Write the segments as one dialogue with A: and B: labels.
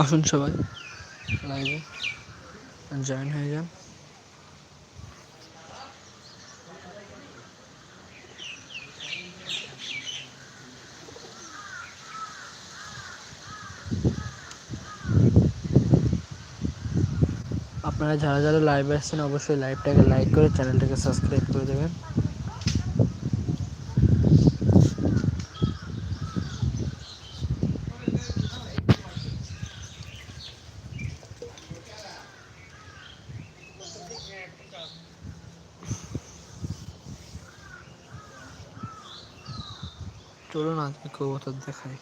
A: আসুন সবাই। লাইভে। জয়েন হয়ে যান। আপনারা যারা যারা লাইভে আসছেন, অবশ্যই লাইভটাকে লাইক করে চ্যানেলটাকে সাবস্ক্রাইব করে দেবেন। চলুন আজকে কবুতর দেখাই।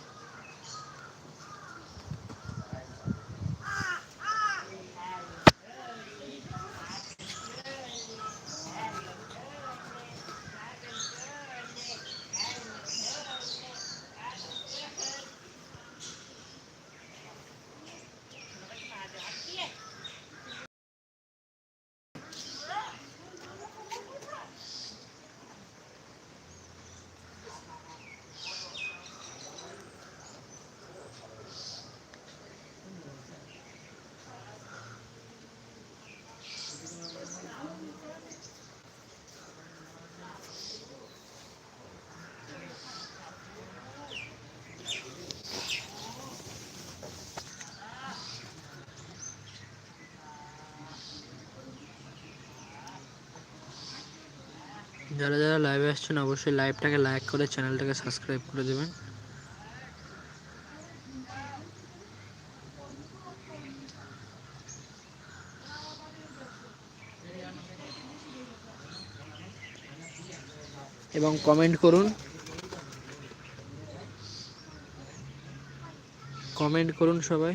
A: যারা যারা লাইভে আসছেন, অবশ্যই লাইভটাকে লাইক করে চ্যানেলটাকে সাবস্ক্রাইব করে দেবেন। এবং কমেন্ট করুন। কমেন্ট করুন সবাই।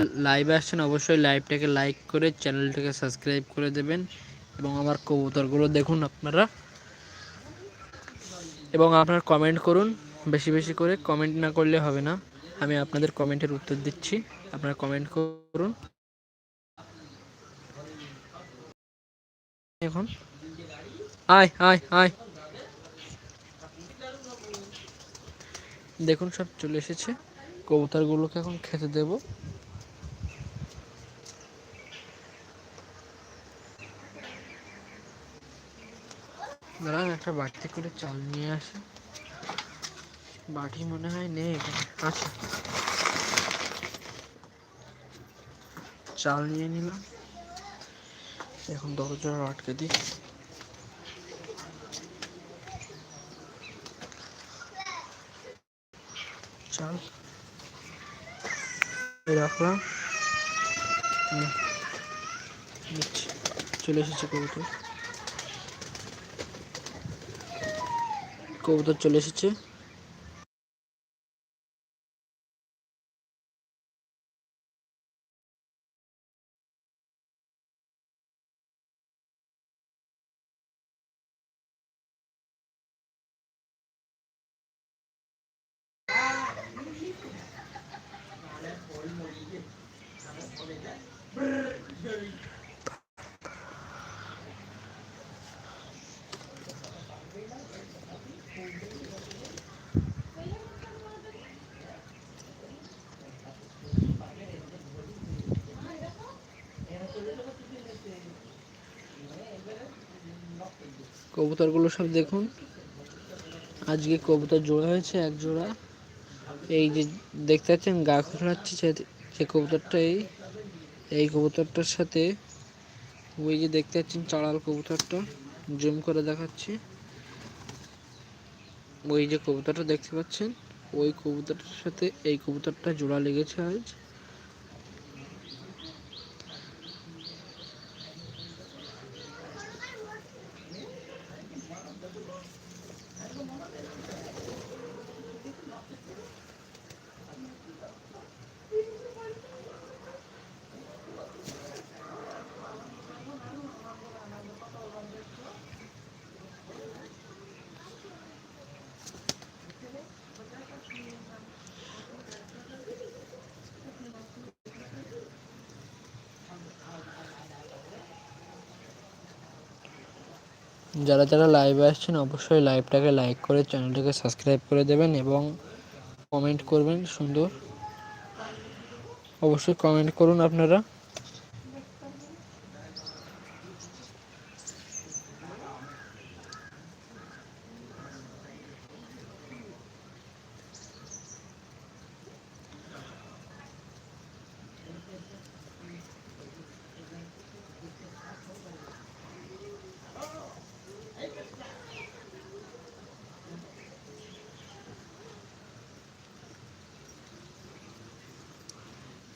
A: লাইভে আসছেন, অবশ্যই লাইভটাকে লাইক করে চ্যানেলটাকে সাবস্ক্রাইব করে দেবেন। এবং আমার কবুতরগুলো দেখুন আপনারা। এবং আপনার কমেন্ট করুন, বেশি বেশি করে কমেন্ট না করলে হবে না। আমি আপনাদের কমেন্টের উত্তর দিচ্ছি। আপনারা কমেন্ট করুন। এখন। আয় আয় আয়। দেখুন, সব চলে এসেছে। কবুতরগুলোকে এখন খেতে দেবো। দাঁড়ান, একটা বাড়তি করে চাল নিয়ে আসে। বাটি মনে হয় নেই আচ্ছা। চাল নিয়ে নিলাম। এখন দরজা আটকে দিই। চাল রাখলাম। চলে এসেছে কবুতর কবুতর চলে এসেছে। কবুতরগুলো সব দেখুন। আজকে কবুতর জোড়া হয়েছে, এক জোড়া। এই যে দেখতে পাচ্ছেন, গা খোঁচড়াচ্ছে যে কবুতরটা এই এই কবুতরটার সাথে। ওই যে দেখতে পাচ্ছেন, চাড়াল কবুতরটা। জুম করে দেখাচ্ছি। ওই যে কবুতরটা দেখতে পাচ্ছেন, ওই কবুতরটার সাথে এই কবুতরটা জোড়া লেগেছে আজ। যারা যারা লাইভে আসছেন, অবশ্যই লাইভটাকে লাইক করে চ্যানেলটাকে সাবস্ক্রাইব করে দেবেন এবং কমেন্ট করবেন সুন্দর। অবশ্যই কমেন্ট করুন আপনারা।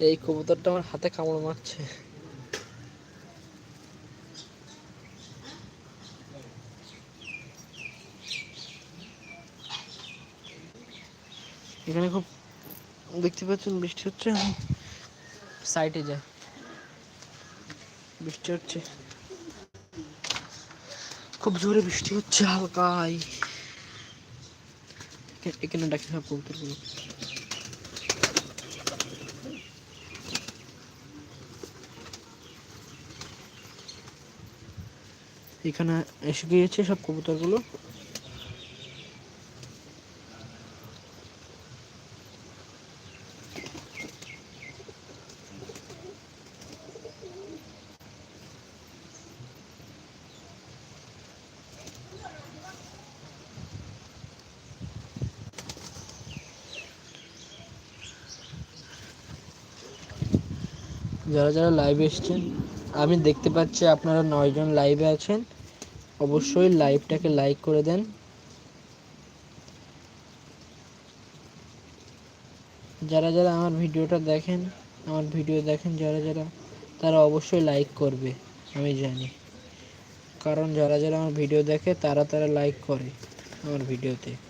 A: এই কবুতরটা আমার হাতে কামড় মারছে। এখানে খুব দেখতে পাচ্ছেন বৃষ্টি হচ্ছে সাইডে যাই। বৃষ্টি হচ্ছে। খুব জোরে বৃষ্টি হচ্ছে হালকাই এখানে ডাকি সব কবুতরগুলো। এখানে এসে গিয়েছে সব কবুতরগুলো। যারা যারা লাইভে এসেছেন আমি দেখতে পাচ্ছি আপনারা নয়জন লাইভে আছেন। অবশ্যই লাইভটাকে লাইক করে দেন। যারা যারা আমার ভিডিওটা দেখেন, আমার ভিডিও দেখেন যারা যারা, তারা অবশ্যই লাইক করবে, আমি জানি। কারণ যারা যারা আমার ভিডিও দেখে, তারা তারা লাইক করে আমার ভিডিওতে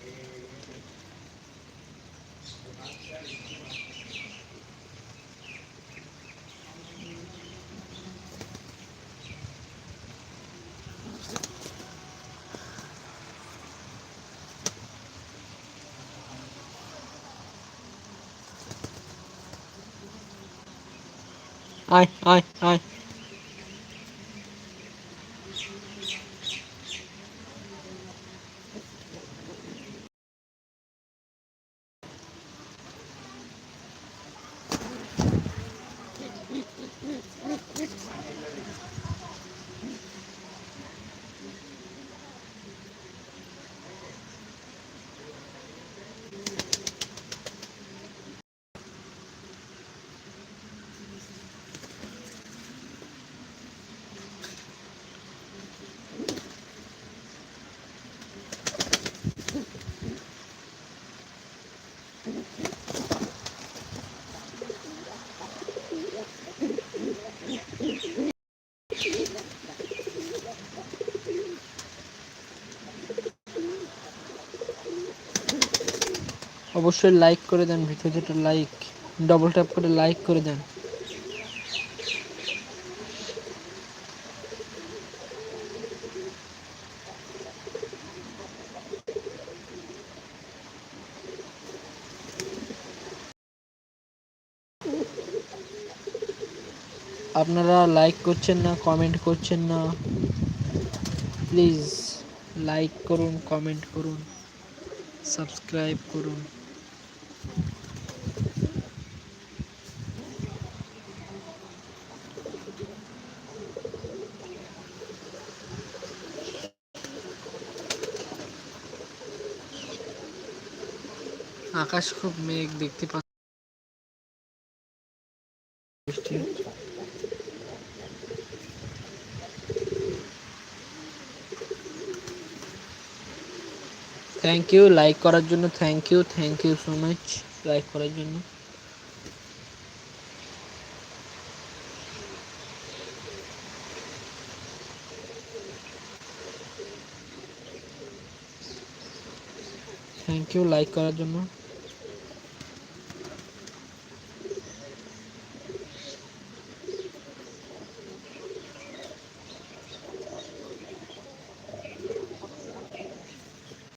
A: আয় আয় আয় অবশ্যই লাইক করে দেন ভিডিওটা লাইক ডবল ট্যাপ করে লাইক করে দেন। আপনারা লাইক করছেন না কমেন্ট করছেন না প্লিজ লাইক করুন কমেন্ট করুন সাবস্ক্রাইব করুন। আকাশ খুব মেঘ দেখতে পাচ্ছি। থ্যাংক ইউ লাইক করার জন্য thank you thank you so much like করার জন্য। থ্যাংক ইউ লাইক করার জন্য।